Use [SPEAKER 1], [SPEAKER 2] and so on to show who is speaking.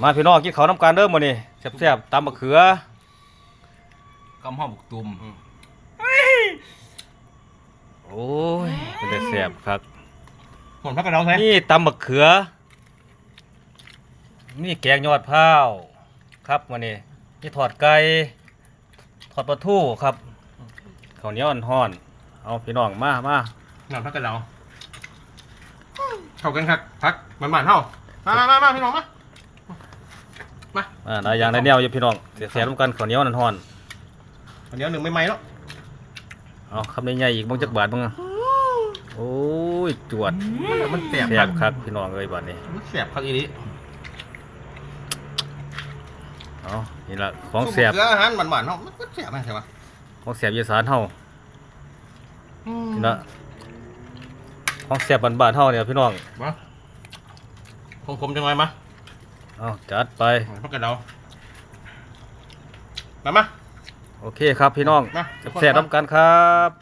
[SPEAKER 1] มาพี่น้องกินข้าวน้ำกันเด้อมื้อนี้แซ่บๆตำมะเขือกำ
[SPEAKER 2] ห้อบุกตุ่ม
[SPEAKER 1] โอ้ยเป็นแต่แซ่บครับ
[SPEAKER 2] หมดพักกันเราใช่
[SPEAKER 1] นี่ตำมะเขือ นี่แกงยอดพร้าวครับมื้อนี้นี่ทอดไก่ทอดปลาทูครับข้าวเหนียวอ่อนๆเอาพี่น้องมามา
[SPEAKER 2] หนอนพักกันเราเข้ากันครับพักมันหมันๆเท่ามามามามาพี่น้องมา
[SPEAKER 1] อ่าได้อย่างได้แนวอยู่พี่น้องแซ่บๆนำกันข้าวเหนียวอ่อน
[SPEAKER 2] อันเดียวหนึ่งไม่ไหมแล้ว
[SPEAKER 1] ๆเอาคำใหญ่ๆอีกบ่จักบาทบ่งอะโอ้ยจวด
[SPEAKER 2] มันแสบ
[SPEAKER 1] แซ่
[SPEAKER 2] ครับ
[SPEAKER 1] บคักพี่น้องเอ้ยบัดนี้
[SPEAKER 2] มันแสบครับอีนี้
[SPEAKER 1] เอานี่ละของแซ่บ
[SPEAKER 2] เกลืออาหารหวานๆเนาะมันก็แสบไหมใช่ปะ
[SPEAKER 1] ของแซ่บอีสานเฮานี่ละของแซ่บบ้านๆเฮาเนี่ยพี่น้อง
[SPEAKER 2] มาผมผมจังไงมา
[SPEAKER 1] เอาจัดไป
[SPEAKER 2] พักกันเรามามา
[SPEAKER 1] โอเคครับพี่น้อง
[SPEAKER 2] มา
[SPEAKER 1] แซ่บๆน้ำกันครับ